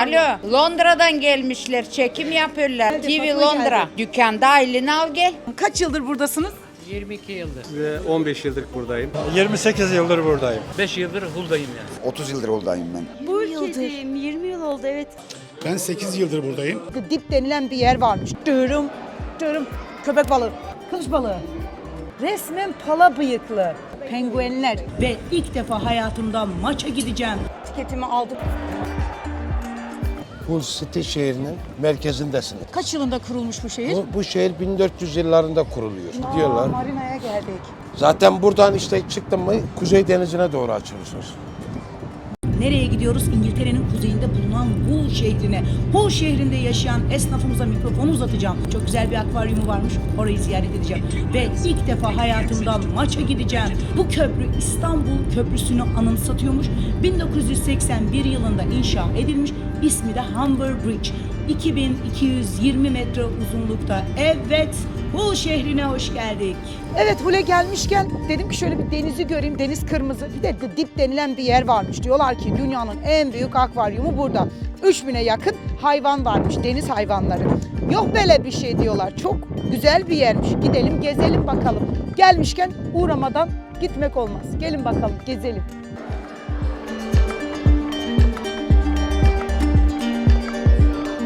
Alo, Londra'dan gelmişler, çekim yapıyorlar. Geldi, TV Fatma Londra. geldi. Dükkanda elini al gel. Kaç yıldır buradasınız? 22 yıldır. Ve 15 yıldır buradayım. 28 yıldır buradayım. 5 yıldır Hul'dayım yani. 30 yıldır oradayım ben. Bu ülkedeyim. 20 yıl oldu evet. Ben 8 yıldır buradayım. Dip denilen bir yer varmış. Dürüm, dürüm, köpek balığı, kılıç balığı. Resmen pala bıyıklı. Penguenler. ve ilk defa hayatımda maça gideceğim. Tiketimi aldım. Hull City şehrinin merkezindesiniz. Kaç yılında kurulmuş bu şehir? Bu, bu şehir 1400 yıllarında kuruluyor diyorlar. Marina'ya geldik. Zaten buradan işte çıktın mı Kuzey Denizi'ne doğru açılıyorsunuz. Nereye gidiyoruz? İngiltere'nin kuzeyinde bulunan Hull şehrine. Hull şehrinde yaşayan esnafımıza mikrofonu uzatacağım. Çok güzel bir akvaryumu varmış. Orayı ziyaret edeceğim. Ve ilk defa hayatımda maça gideceğim. Bu köprü İstanbul Köprüsü'nü anımsatıyormuş. 1981 yılında inşa edilmiş. İsmi de Humber Bridge. 2220 metre uzunlukta. Evet, Hull şehrine hoş geldik. Evet Hule gelmişken dedim ki şöyle bir denizi göreyim. Deniz kırmızı. Bir de Dip denilen bir yer varmış. Diyorlar ki dünyanın en büyük akvaryumu burada. 3000'e yakın hayvan varmış. Deniz hayvanları. Yok böyle bir şey diyorlar. Çok güzel bir yermiş. Gidelim gezelim bakalım. Gelmişken uğramadan gitmek olmaz. Gelin bakalım gezelim.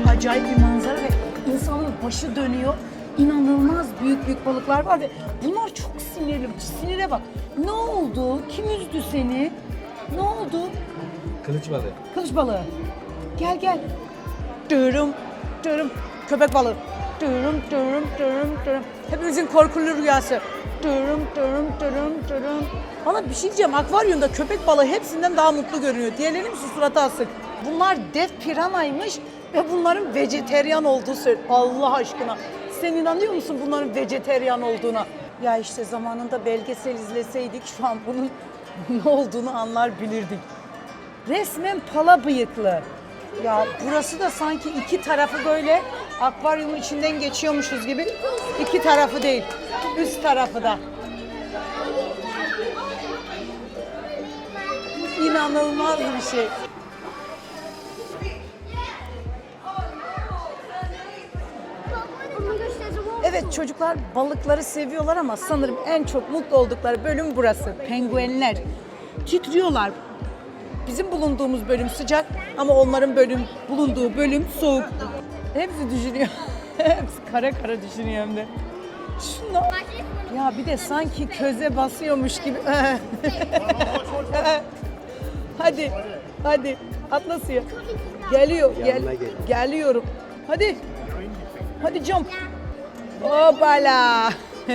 Acayip bir manzara ve insanın başı dönüyor. İnanılmaz büyük büyük balıklar var ve bunlar çok sinirli. Sinire bak. Ne oldu? Kim üzdü seni? Ne oldu? Kılıç balığı. Kılıç balığı. Gel gel. Dürüm, dürüm. Köpek balığı. Dürüm, dürüm, dürüm, dürüm. Hepimizin korkulu rüyası. Dürüm, dürüm, dürüm, dürüm. Valla bir şey diyeceğim. Akvaryumda köpek balığı hepsinden daha mutlu görünüyor. Diğerlerinin şu suratı asık. Bunlar dev piranaymış ve bunların vejeteryan olduğu söyleniyor. Allah aşkına. Sen inanıyor musun bunların vejeteryan olduğuna? Ya işte zamanında belgesel izleseydik şu an bunun ne olduğunu anlar bilirdik. Resmen pala bıyıklı. Ya burası da sanki iki tarafı böyle akvaryumun içinden geçiyormuşuz gibi. İki tarafı değil, üst tarafı da. İnanılmaz bir şey. Evet çocuklar balıkları seviyorlar ama sanırım en çok mutlu oldukları bölüm burası. Penguenler. Titriyorlar. Bizim bulunduğumuz bölüm sıcak ama onların bölüm bulunduğu bölüm soğuk. Hepsi düşünüyor. Hepsi kara kara düşünüyor hem de. Şuna. Ya bir de sanki köze basıyormuş gibi. hadi. Hadi. Atla suya. Geliyor. Gel, geliyorum. Hadi. Hadi jump. Hoppala.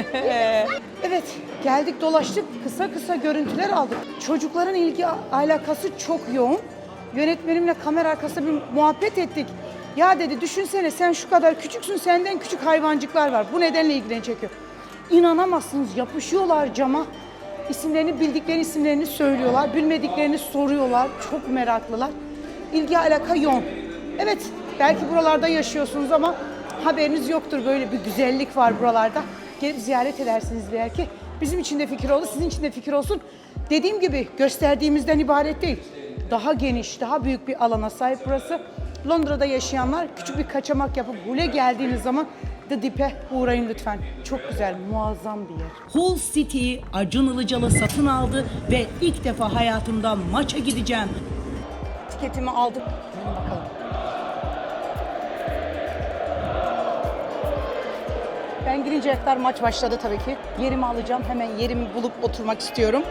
evet geldik dolaştık kısa kısa görüntüler aldık. Çocukların ilgi alakası çok yoğun. Yönetmenimle kamera arkasında bir muhabbet ettik. Ya dedi düşünsene sen şu kadar küçüksün senden küçük hayvancıklar var. Bu nedenle ilgilerini çekiyor. İnanamazsınız yapışıyorlar cama. İsimlerini bildikleri isimlerini söylüyorlar. Bilmediklerini soruyorlar. Çok meraklılar. İlgi alaka yoğun. Evet belki buralarda yaşıyorsunuz ama haberiniz yoktur. Böyle bir güzellik var buralarda. Gelip ziyaret edersiniz belki. Bizim için de fikir olur, sizin için de fikir olsun. Dediğim gibi gösterdiğimizden ibaret değil. Daha geniş, daha büyük bir alana sahip burası. Londra'da yaşayanlar küçük bir kaçamak yapıp Hull'e geldiğiniz zaman The Dip'e uğrayın lütfen. Çok güzel, muazzam bir yer. Hull City'yi Acun Ilıcalı satın aldı ve ilk defa hayatımda maça gideceğim. Tiketimi aldım. Bakalım. Ben girince kadar maç başladı tabii ki. Yerimi alacağım. Hemen yerimi bulup oturmak istiyorum.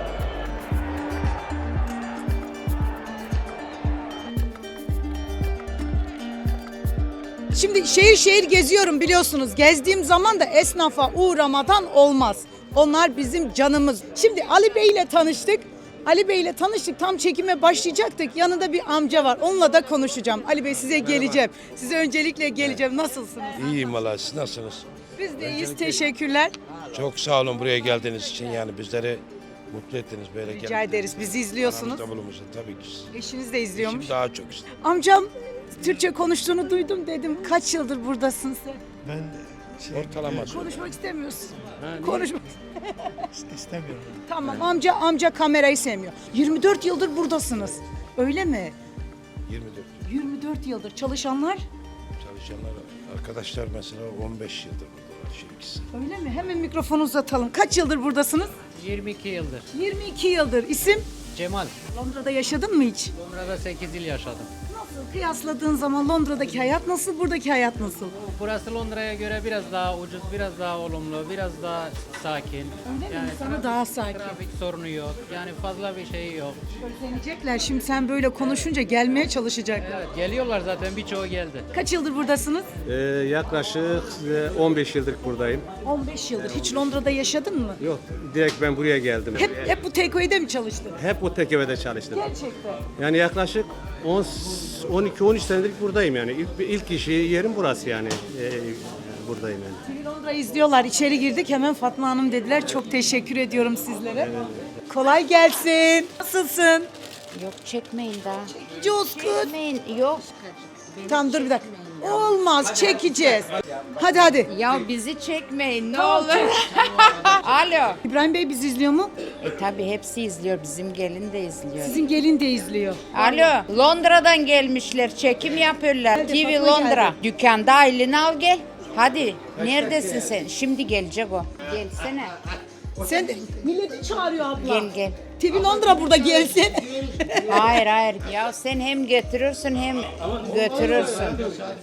Şimdi şehir şehir geziyorum biliyorsunuz. Gezdiğim zaman da esnafa uğramadan olmaz. Onlar bizim canımız. Şimdi Ali Bey ile tanıştık. Ali Bey ile tanıştık. Tam çekime başlayacaktık. Yanında bir amca var. Onunla da konuşacağım. Ali Bey size geleceğim. Size öncelikle geleceğim. Nasılsınız? İyiyim valla siz nasılsınız? Biz de iyiyiz. Teşekkürler. Çok sağ olun buraya geldiğiniz için yani bizleri mutlu ettiniz böyle Rica ederiz. Bizi izliyorsunuz. Aramızda bulunmuşsunuz tabii ki. Eşiniz de izliyormuş. Şimdi daha çok işte. Amcam Türkçe konuştuğunu duydum dedim. Kaç yıldır buradasın sen? Ben şey, Ortalama. Konuşmak istemiyorsun. Konuşmak istemiyorum. Tamam amca amca kamerayı sevmiyor. 24 yıldır buradasınız. Öyle mi? 24 24 yıldır. Çalışanlar çalışanlar, arkadaşlar mesela 15 yıldır burada ikisi. öyle mi? Hemen mikrofonu uzatalım. Kaç yıldır buradasınız? 22 yıldır. 22 yıldır. İsim? Cemal. Londra'da yaşadın mı hiç? Londra'da 8 yıl yaşadım. Nasıl? Kıyasladığın zaman Londra'daki hayat nasıl, buradaki hayat nasıl? Burası Londra'ya göre biraz daha ucuz, biraz daha olumlu, biraz daha sakin. Öyle mi? İnsanı trafik- daha sakin. Trafik sorunu yok. Yani fazla bir şey yok. Özlenecekler. Şimdi sen böyle konuşunca gelmeye çalışacaklar. Evet, geliyorlar zaten birçoğu geldi. Kaç yıldır buradasınız? Ee, yaklaşık e, 15 yıldır buradayım. 15 yıldır. Hiç Londra'da yaşadın mı? Yok direkt ben buraya geldim. Hep hep bu takeaway'de mi çalıştın? Hep bu tekevede çalıştım. Gerçekten. Yani yaklaşık 12-13 senedir buradayım yani. İlk, ilk işi yerim burası yani. Ee, buradayım yani. TV Londra izliyorlar. İçeri girdik hemen Fatma Hanım dediler. Çok teşekkür ediyorum sizlere. Kolay gelsin. Nasılsın? Yok çekmeyin daha. Coskun. Çekmeyin. Yok. Tamam dur bir dakika. Olmaz çekeceğiz. Hadi hadi. Ya bizi çekmeyin ne olur. Alo. İbrahim Bey bizi izliyor mu? E tabi hepsi izliyor. Bizim gelin de izliyor. Sizin gelin de izliyor. Alo. Londra'dan gelmişler. Çekim yapıyorlar. Hadi, TV Fatma Londra. geldi. Dükkanda aileni al gel. Hadi. Neredesin sen? Şimdi gelecek o. Gelsene. Sen de milleti çağırıyor abla. Gel gel. TV Londra burada gelsin. Hayır hayır. Ya sen hem götürürsün hem götürürsün.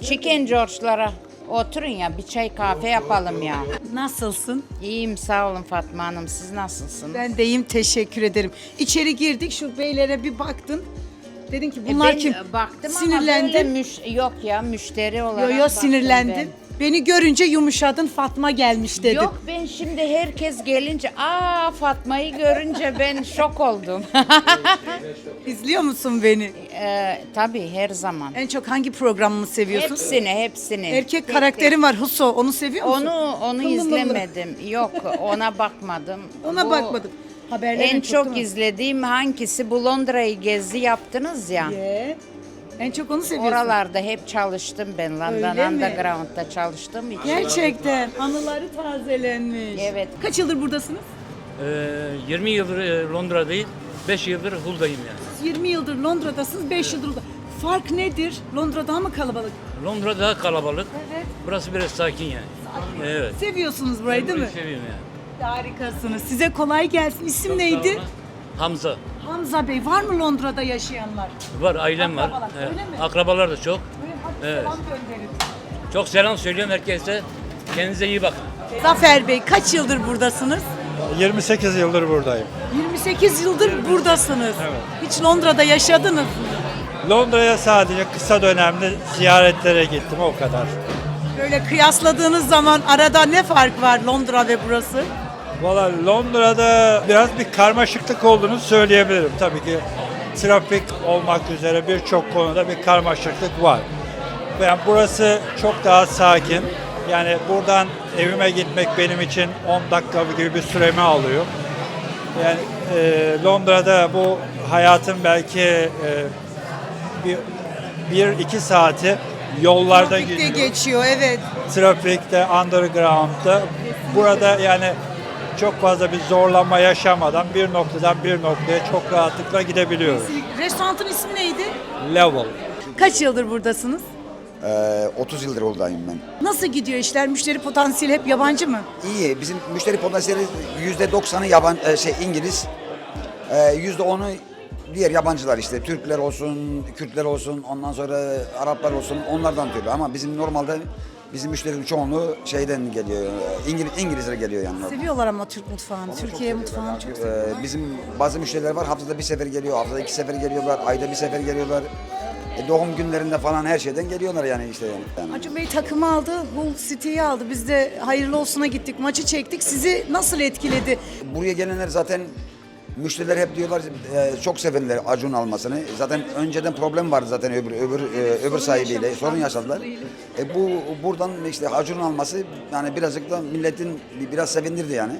Chicken George'lara oturun ya bir çay kahve yapalım ya. Nasılsın? İyiyim sağ olun Fatma Hanım. Siz nasılsınız? Ben deyim teşekkür ederim. İçeri girdik şu beylere bir baktın. Dedin ki E, bunlar ben kim? Baktım ama Sinirlendim. böyle müş yok ya müşteri olarak Yo yo baktım sinirlendim. Beni görünce yumuşadın Fatma gelmiş dedin. Yok ben şimdi herkes gelince aa Fatma'yı görünce ben şok oldum. İzliyor musun beni? ee, tabii her zaman. En çok hangi programını seviyorsun? Hepsini hepsini. Erkek karakterim var Huso. Onu seviyor musun? Onu onu izlemedim. Yok ona bakmadım. Ona Bu- bakmadım. Haberlerin En çok izlediğim hangisi bu Londra'yı gezi yaptınız ya. Ye. En çok onu seviyorsun. Oralarda hep çalıştım ben London Öyle mi? Underground'da çalıştığım için. Gerçekten anıları tazelenmiş. Evet. Kaç yıldır buradasınız? Ee, 20 yıldır e, Londra'dayım. 5 yıldır Hull'dayım yani. 20 yıldır Londra'dasınız, 5 yıldır burada. Fark nedir? Londra daha mı kalabalık? Londra daha kalabalık. Evet. Burası biraz sakin yani. Evet. Seviyorsunuz burayı değil mi? Burayı seviyorum yani. Harikasınız. Size kolay gelsin. İsim neydi? Hamza. Hamza Bey. Var mı Londra'da yaşayanlar? Var, ailem var. Akrabalar, Evet. öyle mi? Akrabalar da çok. Hadi Evet. selam gönderin. Çok selam söylüyorum herkese. Kendinize iyi bakın. Zafer Bey kaç yıldır buradasınız? 28 yıldır buradayım. 28 yıldır buradasınız. Hiç Londra'da yaşadınız mı? Londra'ya sadece kısa dönemde ziyaretlere gittim o kadar. Böyle kıyasladığınız zaman arada ne fark var Londra ve burası? Valla Londra'da biraz bir karmaşıklık olduğunu söyleyebilirim. Tabii ki trafik olmak üzere birçok konuda bir karmaşıklık var. Yani burası çok daha sakin. Yani buradan evime gitmek benim için 10 dakika gibi bir süremi alıyor. Yani e, Londra'da bu hayatın belki e, bir, bir iki saati yollarda Trafikte gidiyor geçiyor evet. trafikte, underground'da. Burada yani çok fazla bir zorlanma yaşamadan bir noktadan bir noktaya çok rahatlıkla gidebiliyoruz. Restoranın ismi neydi? Level. Kaç yıldır buradasınız? Ee, 30 yıldır oradayım ben. Nasıl gidiyor işler? Müşteri potansiyeli hep yabancı mı? İyi. Bizim müşteri potansiyeli %90'ı yaban e, şey İngiliz. Ee, %10'u diğer yabancılar işte Türkler olsun, Kürtler olsun, ondan sonra Araplar olsun onlardan türlü ama bizim normalde bizim müşterinin çoğunluğu şeyden geliyor. İngiliz İngilizler geliyor yani. Seviyorlar ama Türk mutfağını, Türkiye mutfağını çok seviyorlar. Ee, bizim bazı müşteriler var haftada bir sefer geliyor, haftada iki sefer geliyorlar, ayda bir sefer geliyorlar. E, doğum günlerinde falan her şeyden geliyorlar yani işte yani. yani. Acun Bey takımı aldı, Hull City'yi aldı. Biz de hayırlı olsuna gittik, maçı çektik. Sizi nasıl etkiledi? Buraya gelenler zaten müşteriler hep diyorlar e, çok sevindiler Acun almasını. Zaten önceden problem vardı zaten öbür öbür e, öbür sahibiyle sorun yaşadılar. E, bu buradan işte Acun alması yani birazcık da milletin bir- biraz sevindirdi yani.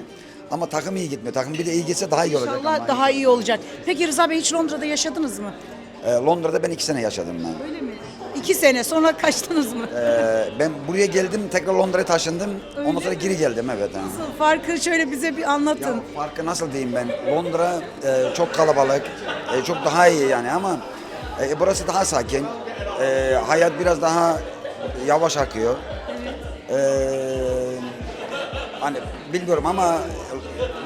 Ama takım iyi gitmiyor. Takım bir de iyi gitse daha iyi olacak. İnşallah ama. daha iyi olacak. Peki Rıza Bey hiç Londra'da yaşadınız mı? E, Londra'da ben iki sene yaşadım ben. Öyle mi? İki sene sonra kaçtınız mı? E, ben buraya geldim tekrar Londra'ya taşındım. Ondan sonra geri geldim evet. Yani. Nasıl? Farkı şöyle bize bir anlatın. Ya farkı nasıl diyeyim ben? Londra e, çok kalabalık, e, çok daha iyi yani ama E, burası daha sakin. E, hayat biraz daha yavaş akıyor. E, hani bilmiyorum ama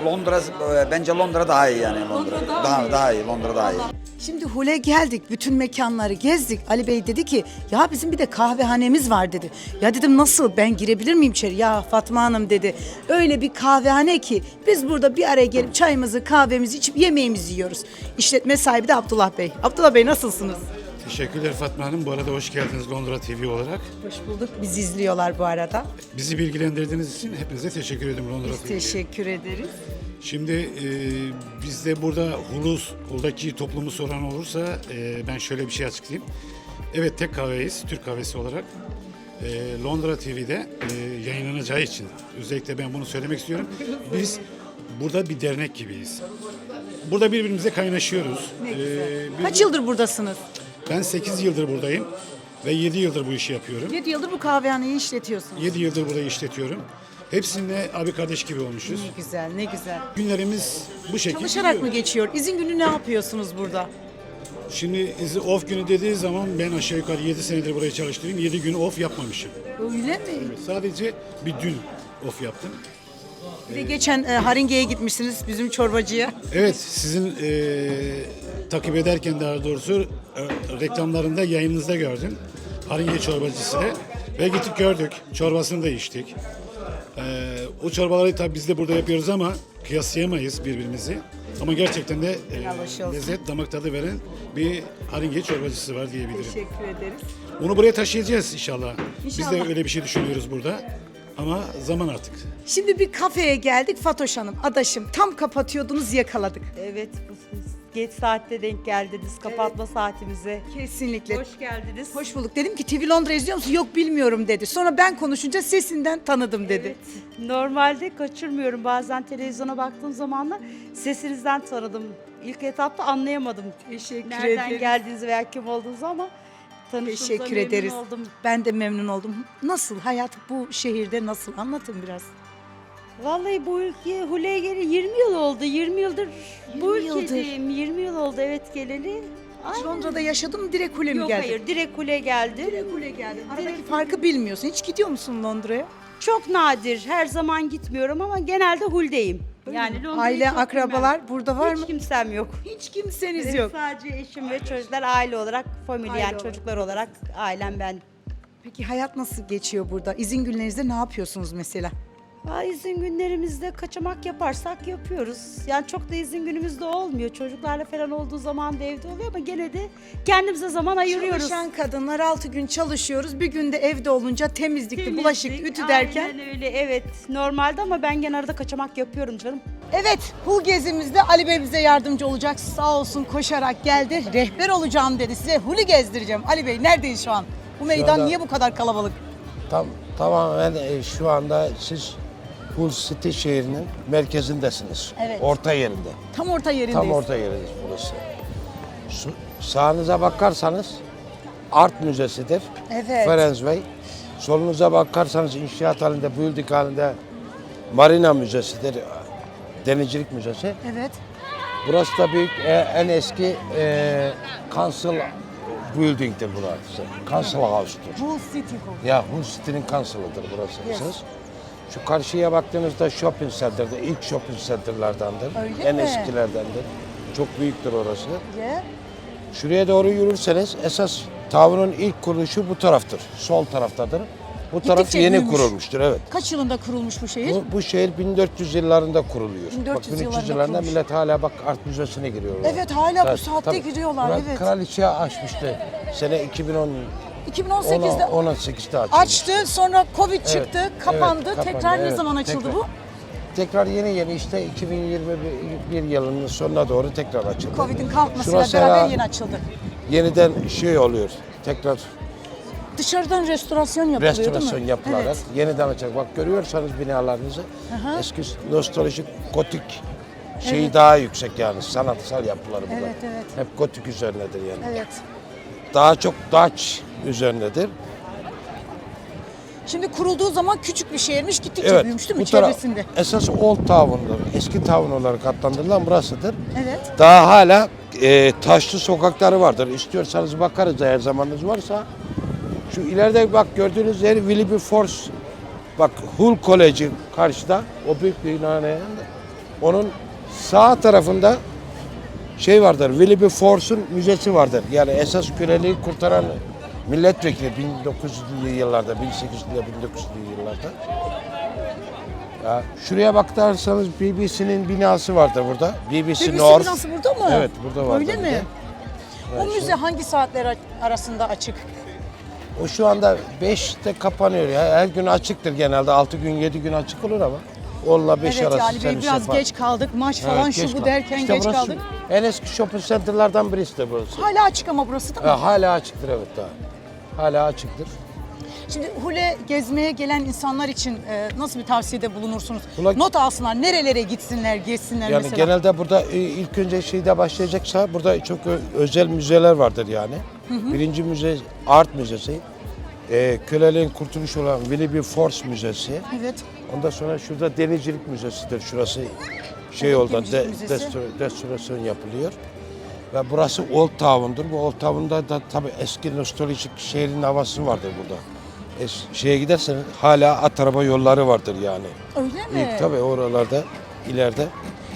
Londra e, bence Londra daha iyi yani Londra. daha daha iyi Londra daha iyi. Şimdi Hule geldik, bütün mekanları gezdik. Ali Bey dedi ki, ya bizim bir de kahvehanemiz var dedi. Ya dedim nasıl, ben girebilir miyim içeri? Ya Fatma Hanım dedi, öyle bir kahvehane ki biz burada bir araya gelip çayımızı, kahvemizi içip yemeğimizi yiyoruz. İşletme sahibi de Abdullah Bey. Abdullah Bey nasılsınız? Teşekkürler Fatma Hanım. Bu arada hoş geldiniz Londra TV olarak. Hoş bulduk. Bizi izliyorlar bu arada. Bizi bilgilendirdiğiniz için hepinize teşekkür ederim Londra Biz TV. teşekkür ederiz. Şimdi e, bizde burada Hulus, Hul'daki toplumu soran olursa e, ben şöyle bir şey açıklayayım. Evet tek kahveyiz, Türk kahvesi olarak. E, Londra TV'de e, yayınlanacağı için özellikle ben bunu söylemek istiyorum. Biz burada bir dernek gibiyiz. Burada birbirimize kaynaşıyoruz. E, bir- Kaç yıldır buradasınız? Ben 8 yıldır buradayım ve 7 yıldır bu işi yapıyorum. 7 yıldır bu kahvehaneyi işletiyorsunuz. 7 yıldır burayı işletiyorum. Hepsinde abi kardeş gibi olmuşuz. Ne güzel, ne güzel. Günlerimiz bu şekilde Çalışarak gidiyor. mı geçiyor? İzin günü ne yapıyorsunuz burada? Şimdi izi off günü dediği zaman ben aşağı yukarı 7 senedir buraya çalıştırıyorum. 7 gün off yapmamışım. Öyle mi? Sadece bir dün off yaptım. Bir de geçen e, Haringe'ye gitmişsiniz bizim çorbacıya. Evet sizin eee, takip ederken daha doğrusu e, reklamlarında yayınınızda gördüm. Haringe çorbacısını ve gittik gördük. Çorbasını da içtik. Eee, o çorbaları tabii biz de burada yapıyoruz ama kıyaslayamayız birbirimizi. Ama gerçekten de e, olsun. lezzet, damak tadı veren bir haringe çorbacısı var diyebilirim. Teşekkür ederiz. Onu buraya taşıyacağız inşallah. Biz de İnşallah. öyle bir şey düşünüyoruz burada. Ama zaman artık. Şimdi bir kafeye geldik Fatoş Hanım, adaşım. Tam kapatıyordunuz yakaladık. Evet, bu- geç saatte denk geldiniz kapatma saatimize. Kesinlikle. Hoş geldiniz. Hoş bulduk. Dedim ki TV Londra izliyor musun? Yok bilmiyorum dedi. Sonra ben konuşunca sesinden tanıdım dedi. Normalde kaçırmıyorum. Bazen televizyona baktığım zamanlar sesinizden tanıdım. İlk etapta anlayamadım. Teşekkür Nereden ederiz. geldiğinizi veya kim olduğunuzu ama tanıştığımıza Teşekkür memnun ederiz. oldum. Ben de memnun oldum. Nasıl? Hayat bu şehirde nasıl? Anlatın biraz. Vallahi bu ülke Hule'ye geri 20 yıl oldu. 20 yıldır bu 20 yıldır. ülkedeyim. 20 yıl oldu evet geleli. Hiç Aynen. Londra'da yaşadın mı? Direkt Hule mi Yok hayır direkt Hule geldi. Direkt Hule geldin. Aradaki farkı bilmiyorsun. Hiç gidiyor musun Londra'ya? Çok nadir. Her zaman gitmiyorum ama genelde Hul'deyim. Yani Londra'yı Aile, çok akrabalar bilmem. burada var Hiç mı? kimsem yok. Hiç kimseniz Benim yok. Sadece eşim ve çocuklar aile olarak, familyen Aile olarak. çocuklar olarak ailem ben. Peki hayat nasıl geçiyor burada? İzin günlerinizde ne yapıyorsunuz mesela? Aa, izin günlerimizde kaçamak yaparsak yapıyoruz. Yani çok da izin günümüzde olmuyor. Çocuklarla falan olduğu zaman da evde oluyor ama gene de kendimize zaman ayırıyoruz. Çalışan kadınlar 6 gün çalışıyoruz. Bir günde evde olunca temizlikti, bulaşık, Temizlik, ütü derken. Aynen öyle evet. Normalde ama ben gene arada kaçamak yapıyorum canım. Evet, Hul gezimizde Ali Bey bize yardımcı olacak. Sağ olsun koşarak geldi. Rehber olacağım dedi. Size Hul'ü gezdireceğim. Ali Bey neredeyiz şu an? Bu meydan anda- niye bu kadar kalabalık? Tam tamamen e, şu anda siz Hull City şehrinin merkezindesiniz. Evet. Orta yerinde. Tam orta yerindeyiz. Tam orta yerindeyiz burası. Su- sağınıza bakarsanız Art Müzesi'dir. Evet. Ferenc Bey. Solunuza bakarsanız inşaat halinde, building halinde Marina Müzesi'dir. Denizcilik Müzesi. Evet. Burası da büyük, e, en eski e, Council Building'dir burası. Council House'tur. Hul City Hul. Ya Hull City'nin kansalıdır burası Yes. Şu karşıya baktığınızda shopping center'da ilk shopping center'lardandır. Öyle en mi? eskilerdendir. Çok büyüktür orası. Yeah. Şuraya doğru yürürseniz esas tavrın ilk kuruluşu bu taraftır. Sol taraftadır. Bu taraf Gittikçe yeni büyümüş. kurulmuştur evet. Kaç yılında kurulmuş bu şehir? Bu, bu şehir 1400 yıllarında kuruluyor. 1400 bak 1300 yıllarında yıllarında millet hala bak art müzesine giriyor. oraya. Evet, hala bu Tabii, saatte tabii. giriyorlar, evet. Kraliçe açmıştı. Sene 2010 2018'de 18'de açıldı. açtı, sonra Covid çıktı, Evet, kapandı. evet, kapandı, Tekrar ne evet, zaman açıldı tekrar. bu? Tekrar yeni yeni işte 2021 yılının sonuna doğru tekrar açıldı. Covid'in kalkmasıyla Şurası beraber yeni açıldı. Yeniden şey oluyor. Tekrar Dışarıdan restorasyon yapılıyor restorasyon değil mi? yapılarak Evet. yeniden açacak. Bak görüyorsanız binalarınızı eski nostaljik gotik şeyi daha yüksek yani sanatsal yapıları bunlar. Evet, evet. Hep gotik üzerinedir yani. Evet. Daha çok Dutch üzerinedir. Şimdi kurulduğu zaman küçük bir şehirmiş gittikçe Evet. büyümüş değil mi bu çevresinde? esas Old Town'dur. Eski Town olarak adlandırılan burasıdır. Evet. Daha hala e, taşlı sokakları vardır. İstiyorsanız bakarız eğer zamanınız varsa. Şu ileride bak gördüğünüz yer Wilberforce. Bak Hull College'i karşıda. O büyük binanın. Onun sağ tarafında şey vardır. Wilberforce'un müzesi vardır. Yani esas köleliği kurtaran milletvekili 1900'lü yıllarda, 1800'lü 1900'lü yıllarda. Ya şuraya bakarsanız BBC'nin binası vardır burada. BBC, BBC North. binası burada mı? Evet, burada var. Öyle mi? O müze hangi saatler arasında açık? O şu anda 5'te kapanıyor ya. Her gün açıktır genelde. 6 gün 7 gün açık olur ama. Onunla 5 evet arası Ali Bey biraz yapar. geç kaldık. Maç Evet, falan şu geç bu kaldık. derken İşte geç burası kaldık. En eski shopping center'lardan birisi de burası. Hala açık ama burası değil mi? Ha, hala açıktır evet daha. Hala açıktır. Şimdi Hule gezmeye gelen insanlar için e, nasıl bir tavsiyede bulunursunuz? Hule- Not alsınlar, nerelere gitsinler, gezsinler Yani mesela. genelde burada e, ilk önce şeyde başlayacaksa burada çok ö- özel müzeler vardır yani. Birinci müze Art Müzesi. E, köleliğin kurtuluşu olan Wilberforce Müzesi. Evet. Ondan sonra şurada denizcilik müzesidir. Şurası şey oldu, denizcilik de, müzesi. destor- restorasyon yapılıyor. Ve burası Old Town'dur. Bu Old Town'da da tabii eski nostaljik şehrin havası vardır burada. Es, şeye giderseniz hala at araba yolları vardır yani. Öyle mi? İlk tabii oralarda ileride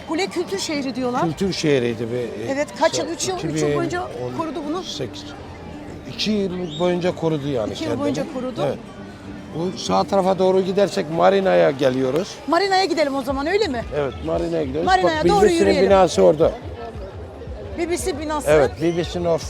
Hule kültür şehri diyorlar. kültür şehriydi. Bir, Evet, kaç yıl? Üç yıl- üç yıl boyunca korudu bunu? 8. İki yıl boyunca korudu yani İki yıl kendini. boyunca korudu. Evet. Bu sağ tarafa doğru gidersek Marina'ya geliyoruz. Marina'ya gidelim o zaman öyle mi? Evet Marina'ya gidiyoruz. Marina'ya doğru yürüyelim. binası orada. BBC binası. Evet BBC North.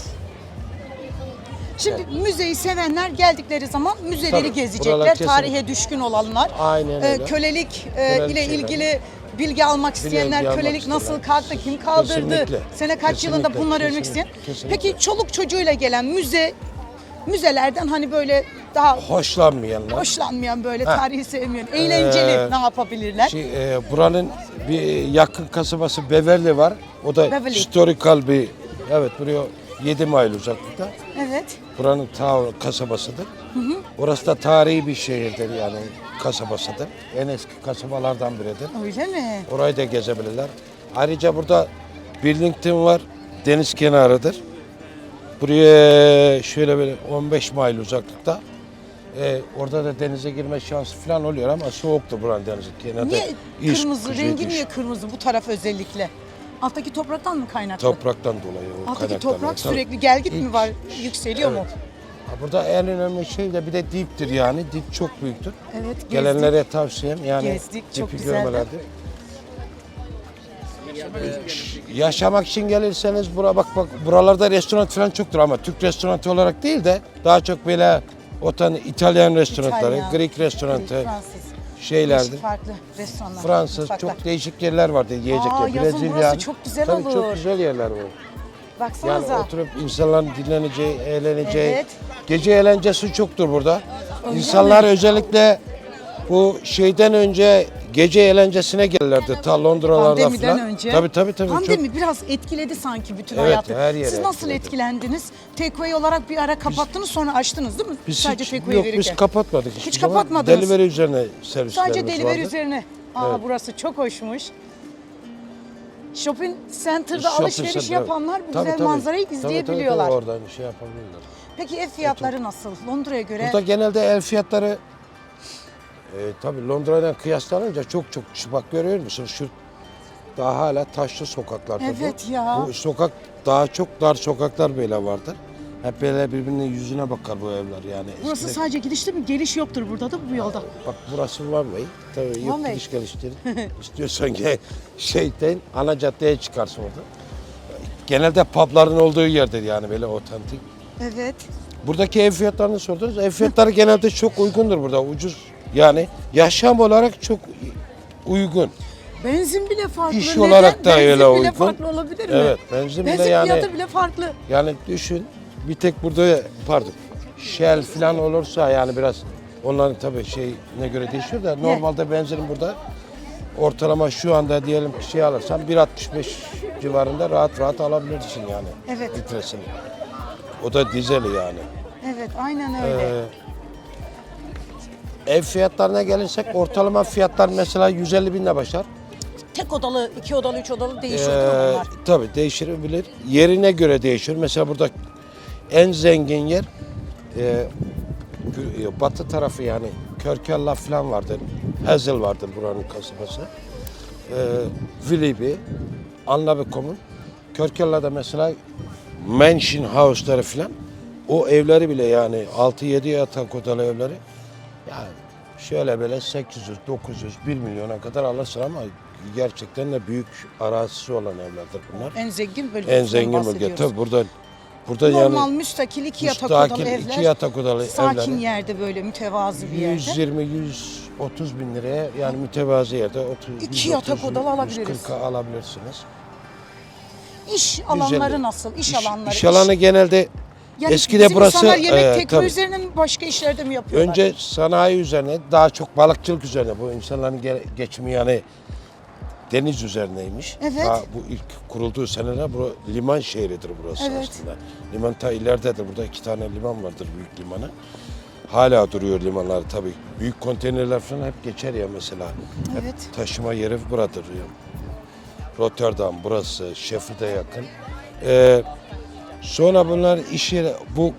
Şimdi müzeyi sevenler geldikleri zaman müzeleri Tabii, buralar gezecekler. kesinlikle. Tarihe düşkün olanlar. Aynen Ee, öyle. kölelik e, Kölelik ile şeyler. ilgili bilgi almak isteyenler, almak kölelik isteyenler. nasıl kalktı, kim kaldırdı, Kesinlikle. sene kaç Kesinlikle, yılında bunları öğrenmek isteyen. kesinlikle, kesinlikle. Peki çoluk çocuğuyla gelen müze, müzelerden hani böyle daha Hoşlanmayanlar. hoşlanmayan böyle tarihi sevmeyen, eğlenceli Ee, ne yapabilirler? Şey, e, buranın bir yakın kasabası Beverly var. O da Beverly. historical bir, evet buraya 7 mil uzaklıkta. Evet. Buranın ta kasabasıdır. Orası da tarihi bir şehirdir yani kasabasıdır. En eski kasabalardan biridir. Öyle mi? Orayı da gezebilirler. Ayrıca burada Burlington var. Deniz kenarıdır. Buraya şöyle böyle 15 mil uzaklıkta. Ee, orada da denize girme şansı falan oluyor ama soğuktur buranın denizi. Genelde Niye iş, kırmızı, rengi niye kırmızı bu taraf özellikle? Alttaki topraktan mı kaynaklı? Topraktan dolayı o Alttaki kaynaklanıyor. toprak Tabii. sürekli gelgit mi İlk- var? Yükseliyor mu? Ha, Burada en önemli şey de bir de diptir yani. Dip çok büyüktür. Evet, gezdik. Gelenlere tavsiyem yani Gezdik, çok dipi güzeldi. görmelerdir. Yaşamak için gelirseniz bura bak bak buralarda restoran falan çoktur ama Türk restoranı olarak değil de daha çok böyle otan İtalyan restoranları, İtalyan, Greek restoranı, Fransız. şeylerdir. Değişik farklı restoranlar. Fransız mutfaklar. çok değişik yerler vardır yiyecek Aa, yer. yazın Brezilya. çok güzel Tabii olur. çok güzel yerler var. Yani Baksanıza. oturup insanların dinleneceği, eğleneceği, Evet. gece eğlencesi çoktur burada. İnsanlar özellikle bu şeyden önce gece eğlencesine gelirlerdi ta Londralarda Pandemiden falan. önce. Tabii tabii tabii. Pandemi Çok, biraz etkiledi sanki bütün Evet, hayatı. her yere Siz nasıl etkiledi. etkilendiniz? Takeaway olarak bir ara kapattınız sonra açtınız değil mi? biz Sadece hiç, takeaway yok, verirken. biz kapatmadık. Hiç zaman. kapatmadınız. Delivery üzerine servislerimiz Sadece delivery vardı. üzerine. Aa Evet. burası çok hoşmuş. Shopping Center'da Shopping alışveriş center, yapanlar bu. Tabii, güzel tabii. manzarayı Tabii, tabii, izleyebiliyorlar. Tabii, oradan şey yapabilirler. Peki ev fiyatları nasıl? Londra'ya göre Burada genelde el fiyatları e, tabii Londra'dan kıyaslanınca çok çok bak görüyor musun şu daha hala taşlı sokaklarda bu. Evet ya. Bu sokak daha çok dar sokaklar böyle vardır. Hep böyle birbirinin yüzüne bakar bu evler yani. burası Eskiden- sadece gidişte mi? Geliş yoktur burada da bu yolda. Bak burası One Way. Tabii yok One way. gidiş geliştirin. İstiyorsan gel şeyden ana caddeye çıkarsın orada. Genelde pubların olduğu yerdir yani böyle otantik. Evet. Buradaki ev fiyatlarını sordunuz. Ev fiyatları genelde çok uygundur burada. Ucuz. Yani yaşam olarak çok uygun. Benzin bile farklı. İş Neden? olarak da benzin öyle bile uygun. farklı olabilir mi? Evet, benzin bile benzin yani- fiyatı bile farklı. Yani düşün bir tek burada pardon Shell falan olursa yani biraz onların tabii şey ne göre değişiyor da normalde benzinin burada ortalama şu anda diyelim ki şey alırsan 1.65 civarında rahat rahat alabilirsin yani Evet. litresini. O da dizeli yani. Evet aynen öyle. Ee, ev fiyatlarına gelirsek ortalama fiyatlar mesela 150 binle başlar. Tek odalı, iki odalı, üç odalı değişiyor değil mi Ee, onlar? tabii değişebilir. Yerine göre değişir. Mesela burada en zengin yer e, gü- e, batı tarafı yani Körkella falan vardır. Hazel vardır buranın kasabası. E, Vilibi, Anlabekom'un. Körkella'da mesela mansion house'ları falan. O evleri bile yani 6-7 yatak odalı evleri. Yani şöyle böyle 800, 900, 1 milyona kadar alırsın ama gerçekten de büyük arazisi olan evlerdir bunlar. En zengin bölgesinden En zengin bölge. Tabii burada burada Normal yani müstakil iki yatak müstakil odalı evler. iki yatak odalı Sakin evleri yerde böyle mütevazı bir yerde. 120 130 bin liraya yani mütevazi yerde 30 İki 130, yatak odalı alabiliriz. 140'a alabilirsiniz. İş alanları Güzel. nasıl? İş, İş, alanları. iş alanı genelde Yani eskide bizim burası insanlar yemek e, tekne tabii. üzerine mi başka işlerde mi yapıyorlar? Önce sanayi üzerine daha çok balıkçılık üzerine bu insanların ge- geçimi yani deniz üzerineymiş. Evet. Daha bu ilk kurulduğu seneler bu liman şehridir burası Evet. aslında. Liman ta ileridedir. Burada iki tane liman vardır büyük limanı. Hala duruyor limanlar tabii. Büyük konteynerler falan hep geçer ya mesela. Hep Evet. taşıma yeri buradır. Rotterdam burası, Sheffield'e yakın. Ee, sonra bunlar iş yeri, bu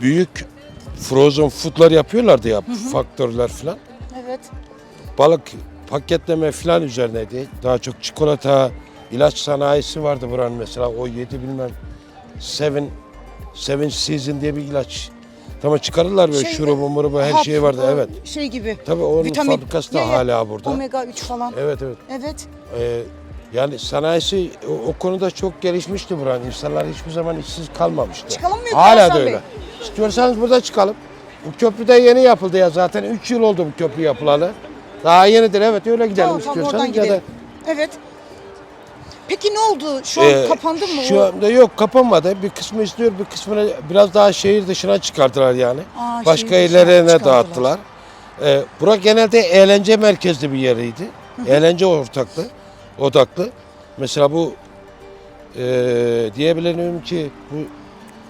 büyük frozen food'lar yapıyorlardı ya, faktörler falan. Evet. Balık paketleme falan üzerineydi. Daha çok çikolata, ilaç sanayisi vardı buranın mesela. O yedi bilmem Seven, Seven Season diye bir ilaç. Tamam çıkarırlar böyle Şey, şurubu murubu her Hap, şey vardı o evet. Şey gibi. Tabii onun Vitamin, fabrikası da ya, hala burada. Omega 3 falan. Evet evet. Evet. Ee, yani sanayisi o, o konuda çok gelişmişti buranın. İnsanlar hiçbir zaman işsiz kalmamıştı. Çıkalım mı Hala da öyle. İstiyorsanız burada çıkalım. Bu köprü de yeni yapıldı ya zaten 3 yıl oldu bu köprü yapılalı. Daha yenidir evet öyle gidelim Tamam tamam istiyorsanız oradan ya da gidelim. Evet. Peki ne oldu? Şu an Ee, kapandı mı? Şu o? anda yok kapanmadı. Bir kısmı istiyor, bir kısmını biraz daha şehir dışına çıkarttılar yani. Aa, Başka dışına çıkardılar. dağıttılar. Ee, bura genelde eğlence merkezli bir yeriydi. Eğlence ortaklı, odaklı. Mesela bu eee diyebilirim ki bu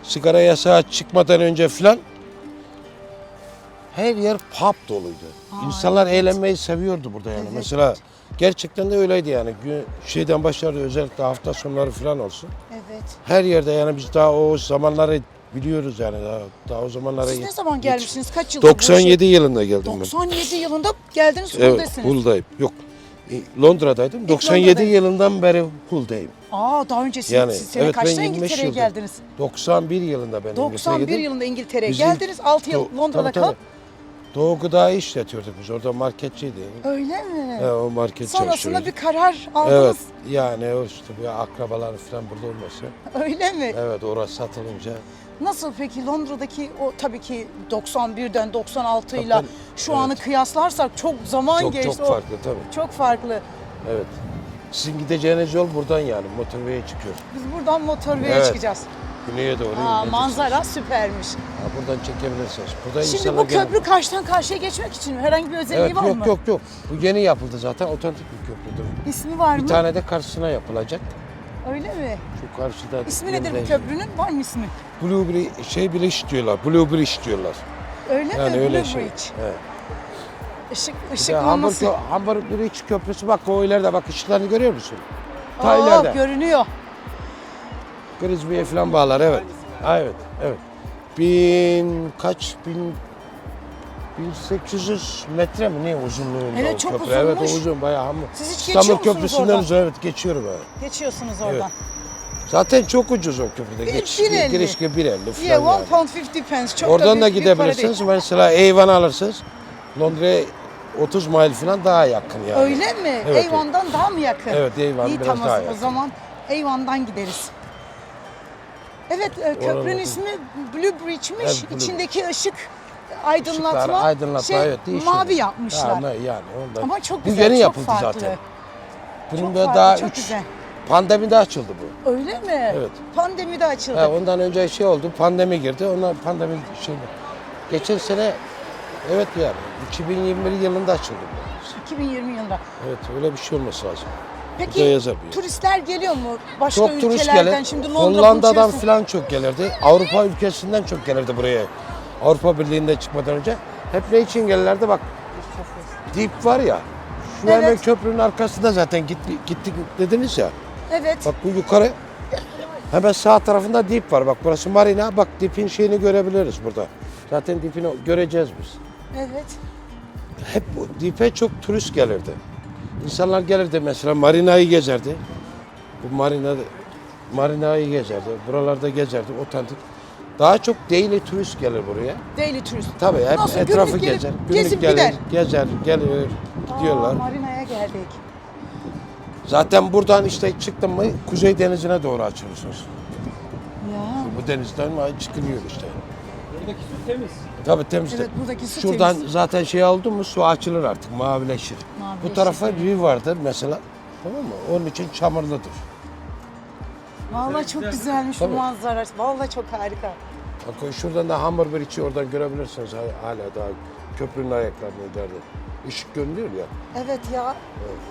sigara yasağı çıkmadan önce filan her yer pub doluydu. Aa, İnsanlar evet. eğlenmeyi seviyordu burada yani. Evet. Mesela gerçekten de öyleydi yani. Şeyden başlardı özellikle hafta sonları falan olsun. Evet. Her yerde yani biz daha o zamanları biliyoruz yani daha, daha o zamanlara Siz ne zaman gelmişsiniz? Kaç bu 97 yılında geldim ben. 97 yılında geldiniz Evet. Hull'dayım. Yok. E, Londra'daydım. 97 Londra'dayım. yılından beri Hull'dayım. Aa daha önce siz, Yani, siz sene evet, kaçta 25 İngiltere'ye yıldır. geldiniz? 91 yılında ben İngiltere'ye 91 gittim. yılında İngiltere'ye Bizim- geldiniz. 6 yıl Do- Londra'da tabii, kalıp Doğu Gıda'yı işletiyorduk biz. Orada marketçiydi. öyle mi? He, o market Sonrasında çalışıyorduk. bir karar Evet. aldınız. Yani o işte bir akrabalar falan burada olması. Öyle mi? Evet orası satılınca. Nasıl peki Londra'daki o tabii ki 91'den 96 ile Tabii, şu evet. anı kıyaslarsak çok zaman Çok geçti. çok O farklı tabii. Çok farklı. Evet. Sizin gideceğiniz yol buradan yani motorway'e çıkıyor. Biz buradan motorway'e Evet. çıkacağız. Güneye doğru Aa, manzara süpermiş. Ha, buradan çekebilirsiniz. Burada Şimdi insanlar bu gene- köprü karşıdan karşıya geçmek için mi? herhangi bir özelliği Evet var yok mı? yok yok. Bu yeni yapıldı zaten. Otantik bir köprüdür. İsmi var Bir mı? tane de karşısına yapılacak. Öyle mi? Şu karşıda. İsmi nedir bu köprünün? Var mı ismi? Blue Bridge, şey Bridge diyorlar. Blue Bridge diyorlar. Öyle Yani mi? öyle Blue şey. Bridge. Evet. Işık, ışık Hamburg, olması. Hamburg Bridge köprüsü bak o ileride bak ışıklarını görüyor musun? Ta Aa, ileride. görünüyor. Grizby'ye falan bağlar evet. Evet, evet. Bin kaç bin 1800 metre mi ne uzunluğunda Evet, o çok köprü. Evet o uzunmuş. uzun bayağı hamur. Siz hiç İstanbul geçiyor musunuz Köprüsü'nden oradan? evet geçiyorum evet. Geçiyorsunuz oradan. Zaten çok ucuz o köprüde. Bir- Geç, 1.50. giriş 1.50 falan Yeah, yani. 1 pound 50 pence. Çok Oradan da büyük bir para gidebilirsiniz. değil. Mesela Eyvan alırsınız. Londra'ya 30 mile falan daha yakın yani. Öyle mi? Evet, Eyvan'dan daha mı yakın? Evet, Eyvan İyi biraz tamam daha o yakın. zaman Eyvan'dan gideriz. Evet, e, köprünün Oranın- ismi Blue Bridge'miş. Evet, Blue İçindeki ışık aydınlatma, Işıklar, aydınlatma şey, evet değişiyor. mavi yapmışlar. Yani, yani ondan. Ama çok Bu güzel, yeni çok yapıldı farklı. zaten. Bunun Çok farklı, daha çok 3 güzel. pandemide açıldı bu. Öyle mi? Evet. Pandemide açıldı. Ha, ondan önce şey oldu, pandemi girdi. Ondan pandemi şey Geçen sene evet yani 2021 yılında açıldı bu. 2020 yılında. Evet öyle bir şey olması lazım. Peki bu. turistler geliyor mu? Başka Çok turist ülkelerden gelir. şimdi Londra Hollanda'dan falan çok gelirdi. Avrupa ülkesinden çok gelirdi buraya. Avrupa Birliği'nde çıkmadan önce. Hep ne için gelirlerdi bak. Dip var ya. Şu Evet. hemen köprünün arkasında zaten gitti, gittik dediniz ya. Evet. Bak bu yukarı hemen sağ tarafında dip var. Bak burası marina. Bak dipin şeyini görebiliriz burada. Zaten dipini göreceğiz biz. Evet. Hep bu dipe çok turist gelirdi. İnsanlar gelirdi mesela marinayı gezerdi. Bu marina marinayı gezerdi. Buralarda gezerdi otantik. Daha çok daily turist gelir buraya. Daily turist. Tabii hep Nasıl? etrafı Günlük gelip gezer. gezip gelir, gider. gezer, gelir, gidiyorlar. Aa, marinaya geldik. Zaten buradan işte çıktın mı Kuzey Denizi'ne doğru açılıyorsunuz. Ya. Bu denizden çıkılıyor işte. Buradaki su temiz. Tabii temiz. Evet, buradaki su Şuradan temiz. zaten şey oldu mu su açılır artık, mavileşir. Mavileşir, Bu tarafa evet. riv vardır mesela. Tamam mı? Onun için çamurludur. Vallahi çok güzelmiş bu Tabii. manzara. Vallahi çok harika. Bak şuradan da Hamur Bridge'i oradan görebilirsiniz. Hala- Hala daha köprünün ayaklarını ileride. Işık görünüyor ya. Evet ya.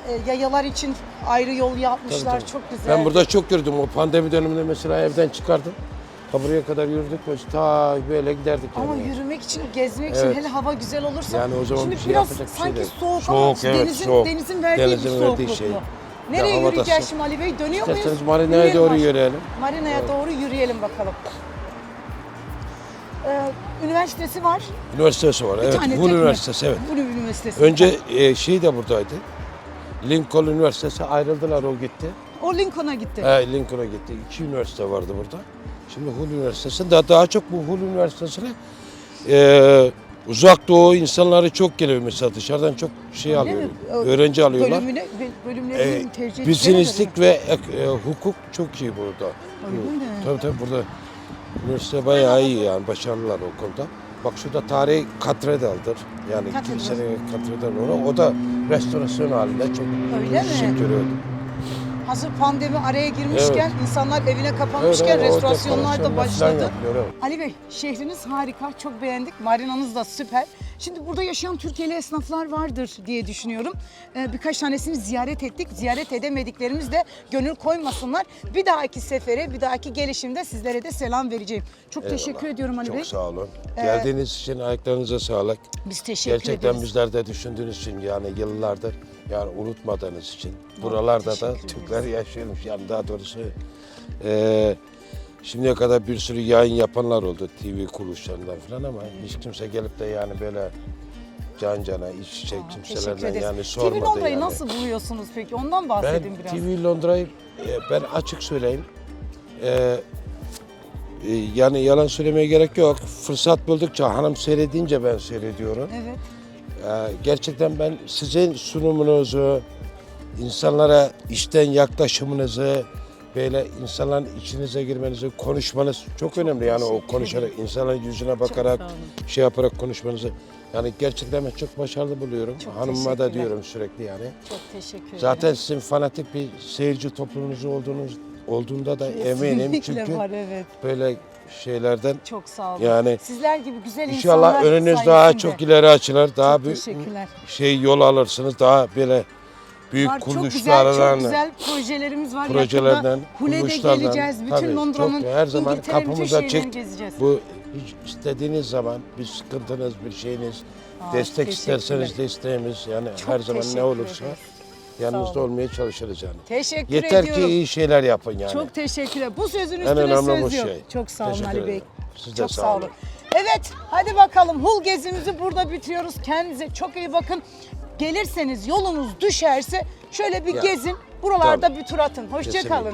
E, yayalar için ayrı yol yapmışlar. Tabii, tabii. Çok güzel. Ben burada çok gördüm. O pandemi döneminde mesela evden çıkardım. Ta buraya kadar yürüdük. Böyle ta böyle giderdik. Ama yani. yürümek için, gezmek için Evet. hele hava güzel olursa. Yani o zaman Şimdi bir şey biraz yapacak bir şey sanki değil. soğuk, ama Soğuk, evet, denizin, soğuk. denizin verdiği Denizin bir verdiği soğukluk şey. mu? Nereye havada yürüyeceğiz sı- şimdi Ali Bey? Dönüyor muyuz? İsterseniz marinaya Yürüyelim doğru artık. yürüyelim. Marinaya doğru yürüyelim bakalım. Ee, üniversitesi var. Üniversitesi var. Evet. tane Hull tek mi? Üniversitesi evet. Hull Üniversitesi. Önce e, şey de buradaydı. Lincoln Üniversitesi ayrıldılar o gitti. O Lincoln'a gitti. He, Lincoln'a gitti. İki üniversite vardı burada. Şimdi Hull Üniversitesi. Daha, daha çok bu Hull Üniversitesi'ne e, uzak doğu insanları çok geliyor mesela dışarıdan çok şey alıyor. Öğrenci alıyorlar. Bölümüne, bölümlerini E, tercih Businesslik ve ek- e, hukuk çok iyi burada. Öyle mi? Tabii tabii burada üniversite bayağı iyi yani başarılılar o konuda. Bak şurada tarihi katredraldır. Yani Katedral. kilisenin katedral olarak. O da restorasyon halinde çok Öyle mi? duruyordu. Hazır pandemi araya girmişken, insanlar evine kapanmışken Evet, evet, restorasyonlar da dekorasyonlar başladı. yapıyor, evet. Ali Bey, şehriniz harika, çok beğendik. Marinanız da süper. Şimdi burada yaşayan Türkiye'li esnaflar vardır diye düşünüyorum. Ee, birkaç tanesini ziyaret ettik. Ziyaret edemediklerimiz de gönül koymasınlar. Bir dahaki sefere, bir dahaki gelişimde sizlere de selam vereceğim. Çok teşekkür ediyorum Ali Çok Bey. sağ olun. Ee, Geldiğiniz için ayaklarınıza sağlık. Biz teşekkür Gerçekten ederiz. bizler de düşündüğünüz için yani yıllardır yani unutmadığınız için. Buralarda da Türkler yaşıyormuş yani daha doğrusu eee şimdiye kadar bir sürü yayın yapanlar oldu TV kuruluşlarından falan ama hiç kimse gelip de yani böyle can cana iç içe kimselerden yani TV sormadı Londra'yı yani. nasıl buluyorsunuz peki? Ondan Ben bahsedin biraz. TV Londra'yı e, ben açık söyleyeyim. E, e, yani yalan söylemeye gerek yok. Fırsat buldukça hanım seyredince ben seyrediyorum. Evet. E, gerçekten ben sizin sunumunuzu, insanlara işten yaklaşımınızı, böyle insanların içinize girmenizi, konuşmanız çok, önemli. Yani o konuşarak, insanların yüzüne bakarak, şey yaparak konuşmanızı. Yani gerçekten ben çok başarılı buluyorum. Çok Hanımıma da diyorum sürekli yani. Çok teşekkür ederim. Zaten sizin fanatik bir seyirci toplumunuz olduğunuz olduğunda da eminim Kesinlikle çünkü var evet. böyle şeylerden Çok sağ olun. Yani Sizler gibi güzel inşallah önünüz daha çok ileri açılır, daha Çok bir şey yol alırsınız, daha böyle büyük Var, çok güzel, çok güzel projelerimiz var. projelerden, kuruluşlardan, geleceğiz. Bütün tabii, Londra'nın, çok- her zaman kapımız açık. gezeceğiz. Bu hiç istediğiniz zaman bir sıkıntınız, bir şeyiniz, Aa, destek isterseniz desteğimiz yani Çok her zaman ne olursa ederiz. yanınızda Sağ olmaya çalışırız yani. Teşekkür Yeter ediyorum. ki iyi şeyler yapın yani. Çok teşekkürler. Bu sözün En üstüne önemli söz bu yok. şey. Çok sağ olun Ali Bey. Siz de Çok sağ sağ olun. olun. Evet hadi bakalım Hul gezimizi burada bitiriyoruz. Kendinize çok iyi bakın. Gelirseniz yolunuz düşerse şöyle bir Ya, gezin. Buralarda tabii. bir tur atın. Hoşça Kesinlikle. kalın.